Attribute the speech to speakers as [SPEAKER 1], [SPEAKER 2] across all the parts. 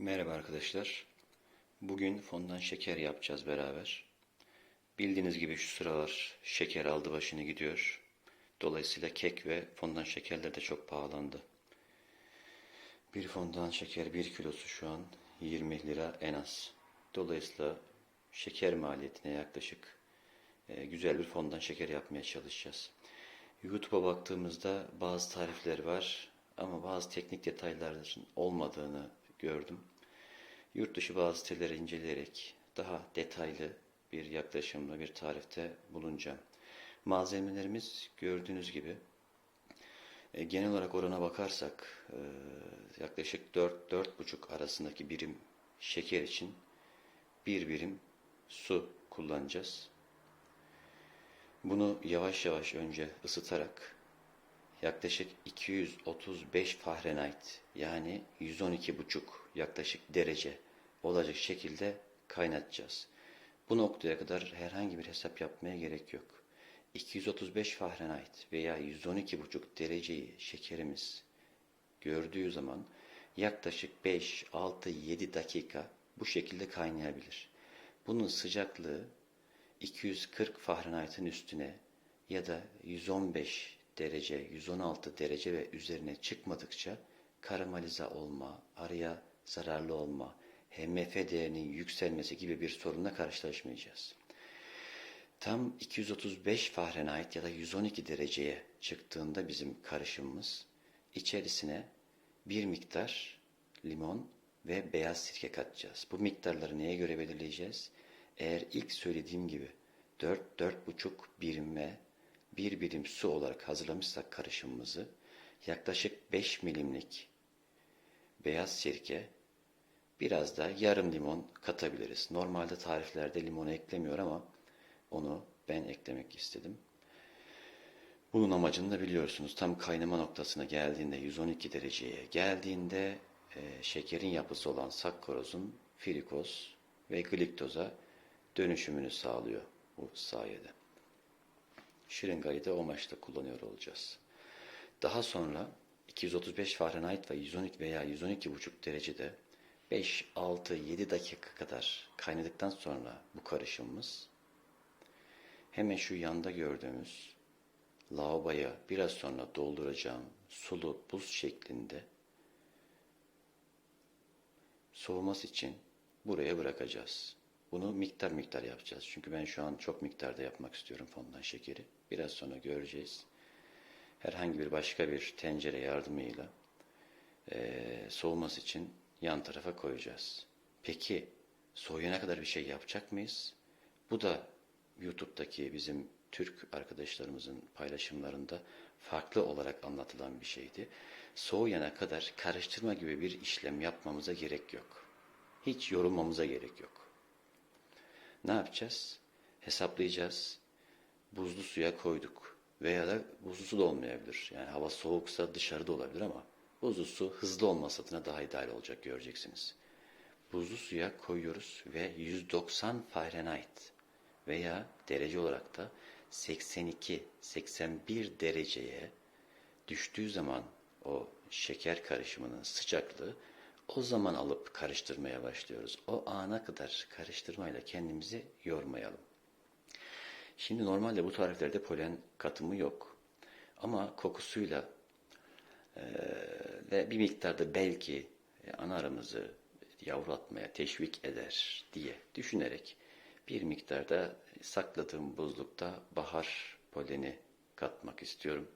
[SPEAKER 1] Merhaba arkadaşlar. Bugün fondan şeker yapacağız beraber. Bildiğiniz gibi şu sıralar şeker aldı başını gidiyor. Dolayısıyla kek ve fondan şekerler de çok pahalandı. Bir fondan şeker 1 kilosu şu an 20 lira en az. Dolayısıyla şeker maliyetine yaklaşık e, güzel bir fondan şeker yapmaya çalışacağız. YouTube'a baktığımızda bazı tarifler var ama bazı teknik detayların olmadığını gördüm. Yurt dışı bazı siteleri inceleyerek daha detaylı bir yaklaşımla bir tarifte bulunacağım. Malzemelerimiz gördüğünüz gibi e, genel olarak orana bakarsak e, yaklaşık 4-4,5 arasındaki birim şeker için bir birim su kullanacağız. Bunu yavaş yavaş önce ısıtarak yaklaşık 235 Fahrenheit yani 112,5 yaklaşık derece olacak şekilde kaynatacağız. Bu noktaya kadar herhangi bir hesap yapmaya gerek yok. 235 Fahrenheit veya 112,5 dereceyi şekerimiz gördüğü zaman yaklaşık 5, 6, 7 dakika bu şekilde kaynayabilir. Bunun sıcaklığı 240 Fahrenheit'in üstüne ya da 115 derece, 116 derece ve üzerine çıkmadıkça karamelize olma, araya zararlı olma, HMF değerinin yükselmesi gibi bir sorunla karşılaşmayacağız. Tam 235 Fahrenheit ya da 112 dereceye çıktığında bizim karışımımız içerisine bir miktar limon ve beyaz sirke katacağız. Bu miktarları neye göre belirleyeceğiz? Eğer ilk söylediğim gibi 4-4,5 birim ve bir birim su olarak hazırlamışsak karışımımızı yaklaşık 5 milimlik beyaz sirke biraz da yarım limon katabiliriz. Normalde tariflerde limonu eklemiyor ama onu ben eklemek istedim. Bunun amacını da biliyorsunuz. Tam kaynama noktasına geldiğinde 112 dereceye geldiğinde e, şekerin yapısı olan sakkarozun frikoz ve gliktoza dönüşümünü sağlıyor bu sayede. Şırıngayı da o amaçla kullanıyor olacağız. Daha sonra 235 Fahrenheit ve 112 veya 112,5 derecede 5, 6, 7 dakika kadar kaynadıktan sonra bu karışımımız hemen şu yanda gördüğümüz lavaboya biraz sonra dolduracağım sulu buz şeklinde soğuması için buraya bırakacağız. Bunu miktar miktar yapacağız. Çünkü ben şu an çok miktarda yapmak istiyorum fondan şekeri. Biraz sonra göreceğiz. Herhangi bir başka bir tencere yardımıyla e, soğuması için yan tarafa koyacağız. Peki soğuyana kadar bir şey yapacak mıyız? Bu da YouTube'daki bizim Türk arkadaşlarımızın paylaşımlarında farklı olarak anlatılan bir şeydi. Soğuyana kadar karıştırma gibi bir işlem yapmamıza gerek yok. Hiç yorulmamıza gerek yok. Ne yapacağız? Hesaplayacağız. Buzlu suya koyduk. Veya da buzlu su da olmayabilir. Yani hava soğuksa dışarıda olabilir ama buzlu su hızlı olması adına daha ideal olacak göreceksiniz. Buzlu suya koyuyoruz ve 190 Fahrenheit veya derece olarak da 82-81 dereceye düştüğü zaman o şeker karışımının sıcaklığı o zaman alıp karıştırmaya başlıyoruz. O ana kadar karıştırmayla kendimizi yormayalım. Şimdi normalde bu tariflerde polen katımı yok. Ama kokusuyla e, ve bir miktarda belki ana arımızı yavru atmaya teşvik eder diye düşünerek bir miktarda sakladığım buzlukta bahar poleni katmak istiyorum.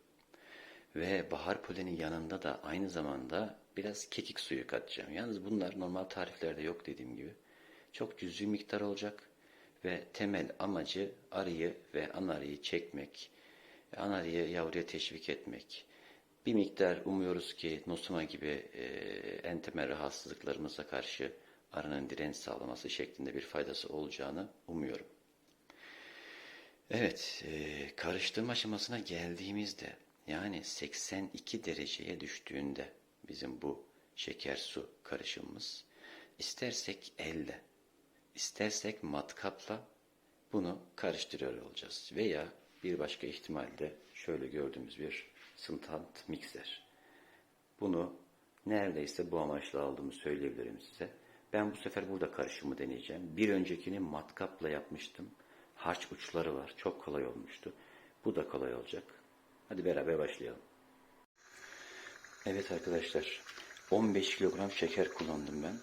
[SPEAKER 1] Ve bahar poleni yanında da aynı zamanda biraz kekik suyu katacağım. Yalnız bunlar normal tariflerde yok dediğim gibi. Çok cüzi miktar olacak ve temel amacı arıyı ve anarıyı çekmek, anarıyı yavruya teşvik etmek. Bir miktar umuyoruz ki nosuma gibi e, en temel rahatsızlıklarımıza karşı arının direnç sağlaması şeklinde bir faydası olacağını umuyorum. Evet, e, karıştırma aşamasına geldiğimizde yani 82 dereceye düştüğünde bizim bu şeker su karışımımız istersek elle, istersek matkapla bunu karıştırıyor olacağız. Veya bir başka ihtimalde şöyle gördüğümüz bir sıntant mikser. Bunu Neredeyse bu amaçla aldığımı söyleyebilirim size. Ben bu sefer burada karışımı deneyeceğim. Bir öncekini matkapla yapmıştım. Harç uçları var. Çok kolay olmuştu. Bu da kolay olacak. Hadi beraber başlayalım. Evet arkadaşlar. 15 kilogram şeker kullandım ben.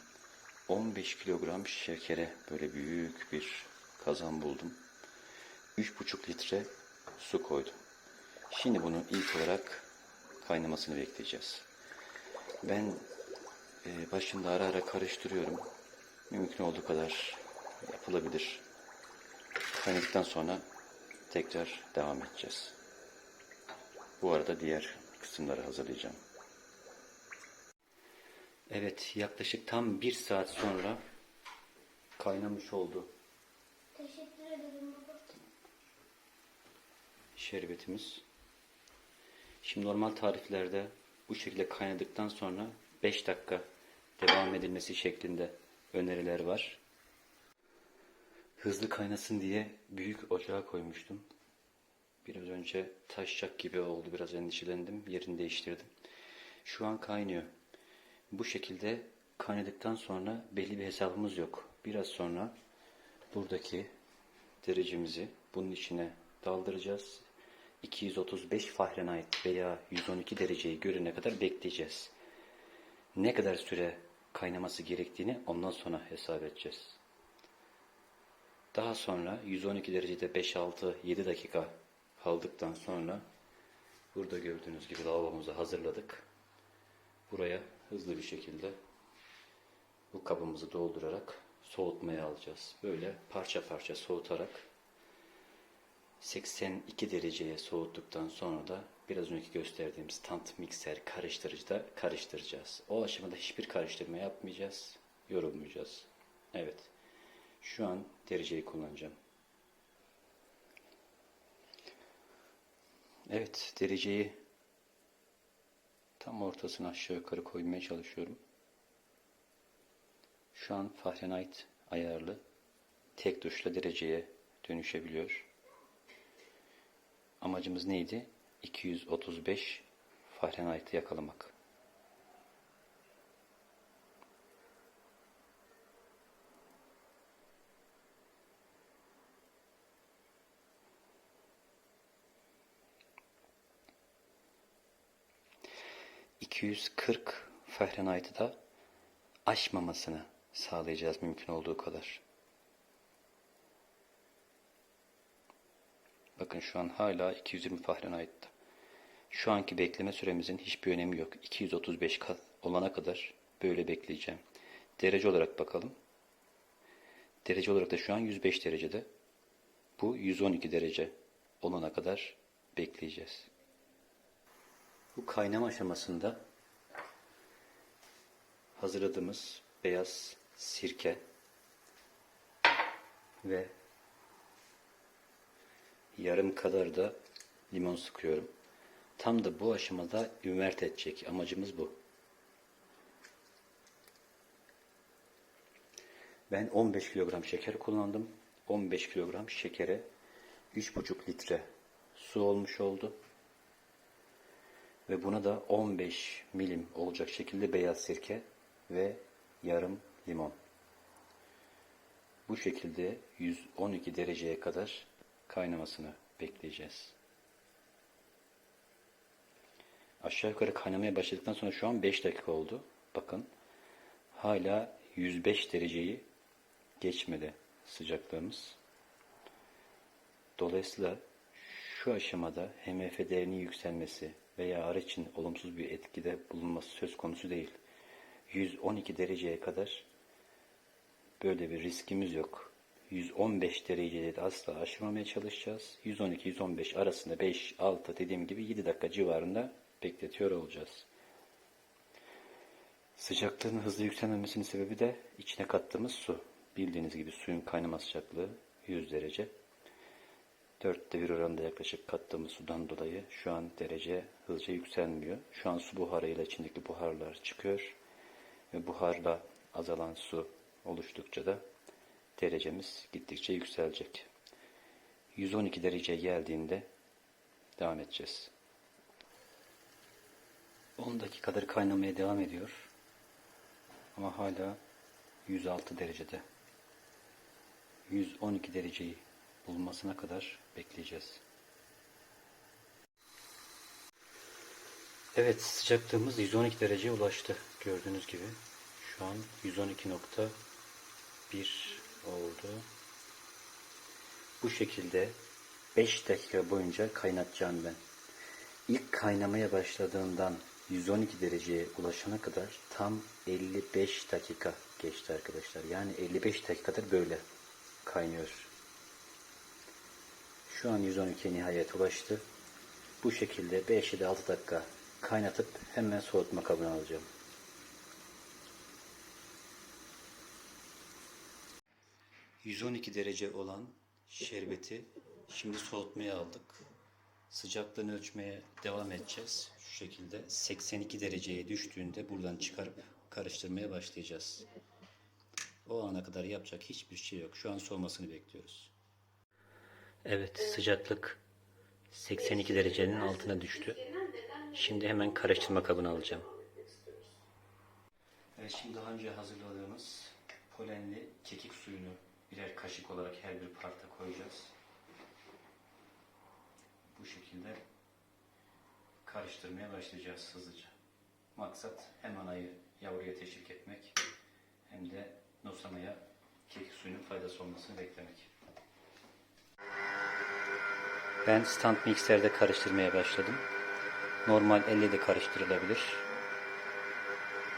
[SPEAKER 1] 15 kilogram şekere böyle büyük bir kazan buldum. 3,5 litre su koydum. Şimdi bunu ilk olarak kaynamasını bekleyeceğiz. Ben e, başında ara ara karıştırıyorum. Mümkün olduğu kadar yapılabilir. Kaynadıktan sonra tekrar devam edeceğiz. Bu arada diğer kısımları hazırlayacağım. Evet, yaklaşık tam bir saat sonra kaynamış oldu
[SPEAKER 2] Teşekkür ederim baba.
[SPEAKER 1] şerbetimiz. Şimdi normal tariflerde bu şekilde kaynadıktan sonra 5 dakika devam edilmesi şeklinde öneriler var. Hızlı kaynasın diye büyük ocağa koymuştum. Biraz önce taşacak gibi oldu. Biraz endişelendim. Yerini değiştirdim. Şu an kaynıyor. Bu şekilde kaynadıktan sonra belli bir hesabımız yok. Biraz sonra buradaki derecemizi bunun içine daldıracağız. 235 Fahrenheit veya 112 dereceyi görene kadar bekleyeceğiz. Ne kadar süre kaynaması gerektiğini ondan sonra hesap edeceğiz. Daha sonra 112 derecede 5-6-7 dakika kaldıktan sonra burada gördüğünüz gibi lavabomuzu hazırladık. Buraya hızlı bir şekilde bu kabımızı doldurarak soğutmaya alacağız. Böyle parça parça soğutarak 82 dereceye soğuttuktan sonra da biraz önceki gösterdiğimiz tant mikser karıştırıcıda karıştıracağız. O aşamada hiçbir karıştırma yapmayacağız, yorulmayacağız. Evet, şu an dereceyi kullanacağım. Evet, dereceyi tam ortasına aşağı yukarı koymaya çalışıyorum. Şu an Fahrenheit ayarlı. Tek tuşla dereceye dönüşebiliyor. Amacımız neydi? 235 Fahrenheit'i yakalamak. ...240 Fahrenheit'ı da aşmamasını sağlayacağız mümkün olduğu kadar. Bakın şu an hala 220 Fahrenheit'ta. Şu anki bekleme süremizin hiçbir önemi yok. 235 kat olana kadar böyle bekleyeceğim. Derece olarak bakalım. Derece olarak da şu an 105 derecede. Bu 112 derece olana kadar bekleyeceğiz. Bu kaynama aşamasında hazırladığımız beyaz sirke ve yarım kadar da limon sıkıyorum. Tam da bu aşamada ümert edecek. Amacımız bu. Ben 15 kilogram şeker kullandım. 15 kilogram şekere 3,5 litre su olmuş oldu. Ve buna da 15 milim olacak şekilde beyaz sirke ve yarım limon. Bu şekilde 112 dereceye kadar kaynamasını bekleyeceğiz. Aşağı yukarı kaynamaya başladıktan sonra şu an 5 dakika oldu. Bakın hala 105 dereceyi geçmedi sıcaklığımız. Dolayısıyla şu aşamada HMF değerinin yükselmesi veya arı için olumsuz bir etkide bulunması söz konusu değil. 112 dereceye kadar böyle bir riskimiz yok. 115 derecede de asla aşmamaya çalışacağız. 112-115 arasında 5-6 dediğim gibi 7 dakika civarında bekletiyor olacağız. Sıcaklığın hızlı yükselmemesinin sebebi de içine kattığımız su. Bildiğiniz gibi suyun kaynama sıcaklığı 100 derece. Dörtte bir oranda yaklaşık kattığımız sudan dolayı şu an derece hızlıca yükselmiyor. Şu an su buharıyla içindeki buharlar çıkıyor. Ve buharla azalan su oluştukça da derecemiz gittikçe yükselecek. 112 dereceye geldiğinde devam edeceğiz. 10 dakikadır kaynamaya devam ediyor. Ama hala 106 derecede. 112 dereceyi bulmasına kadar bekleyeceğiz. Evet sıcaklığımız 112 dereceye ulaştı. Gördüğünüz gibi. Şu an 112.1 oldu. Bu şekilde 5 dakika boyunca kaynatacağım ben. İlk kaynamaya başladığından 112 dereceye ulaşana kadar tam 55 dakika geçti arkadaşlar. Yani 55 dakikadır böyle kaynıyor. Şu an 112'ye nihayet ulaştı. Bu şekilde 5 ile 6 dakika kaynatıp hemen soğutma kabına alacağım. ...112 derece olan şerbeti şimdi soğutmaya aldık. Sıcaklığını ölçmeye devam edeceğiz. Şu şekilde 82 dereceye düştüğünde buradan çıkarıp karıştırmaya başlayacağız. O ana kadar yapacak hiçbir şey yok. Şu an soğumasını bekliyoruz. Evet sıcaklık 82 derecenin altına düştü. Şimdi hemen karıştırma kabına alacağım. Evet şimdi daha önce hazırladığımız polenli kekik suyunu birer kaşık olarak her bir parta koyacağız. Bu şekilde karıştırmaya başlayacağız hızlıca. Maksat hem anayı yavruya teşvik etmek hem de nosamaya kekik suyunun faydası olmasını beklemek. Ben stand mikserde karıştırmaya başladım. Normal elle de karıştırılabilir.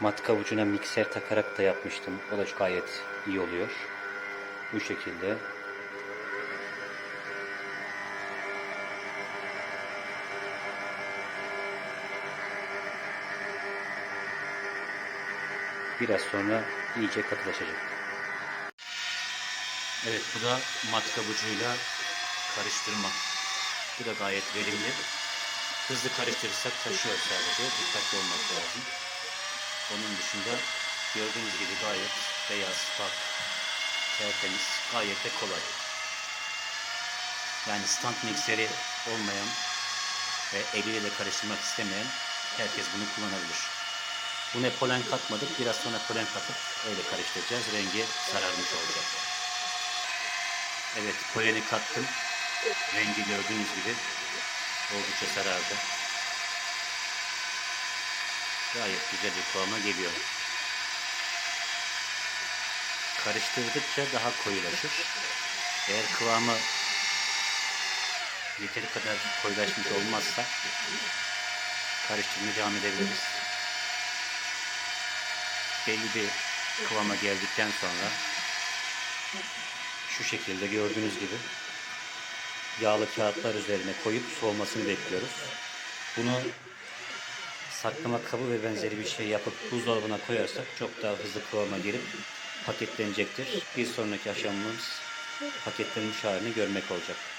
[SPEAKER 1] Matka ucuna mikser takarak da yapmıştım. O da gayet iyi oluyor. Bu şekilde biraz sonra iyice katılaşacak. Evet bu da matka ucuyla karıştırma. Bu da gayet verimli. Hızlı karıştırırsak taşıyor sadece. Dikkatli olmak lazım. Onun dışında gördüğünüz gibi gayet beyaz, pak, tertemiz, gayet de kolay. Yani stand mikseri olmayan ve eliyle de karıştırmak istemeyen herkes bunu kullanabilir. Buna polen katmadık. Biraz sonra polen katıp öyle karıştıracağız. Rengi sararmış olacak. Evet poleni kattım. Rengi gördüğünüz gibi oldukça sarardı. Gayet güzel bir kıvama geliyor. Karıştırdıkça daha koyulaşır. Eğer kıvamı yeteri kadar koyulaşmış olmazsa karıştırmaya devam edebiliriz. Belli bir kıvama geldikten sonra şu şekilde gördüğünüz gibi yağlı kağıtlar üzerine koyup soğumasını bekliyoruz. Bunu saklama kabı ve benzeri bir şey yapıp buzdolabına koyarsak çok daha hızlı kıvama gelip paketlenecektir. Bir sonraki aşamamız paketlenmiş halini görmek olacak.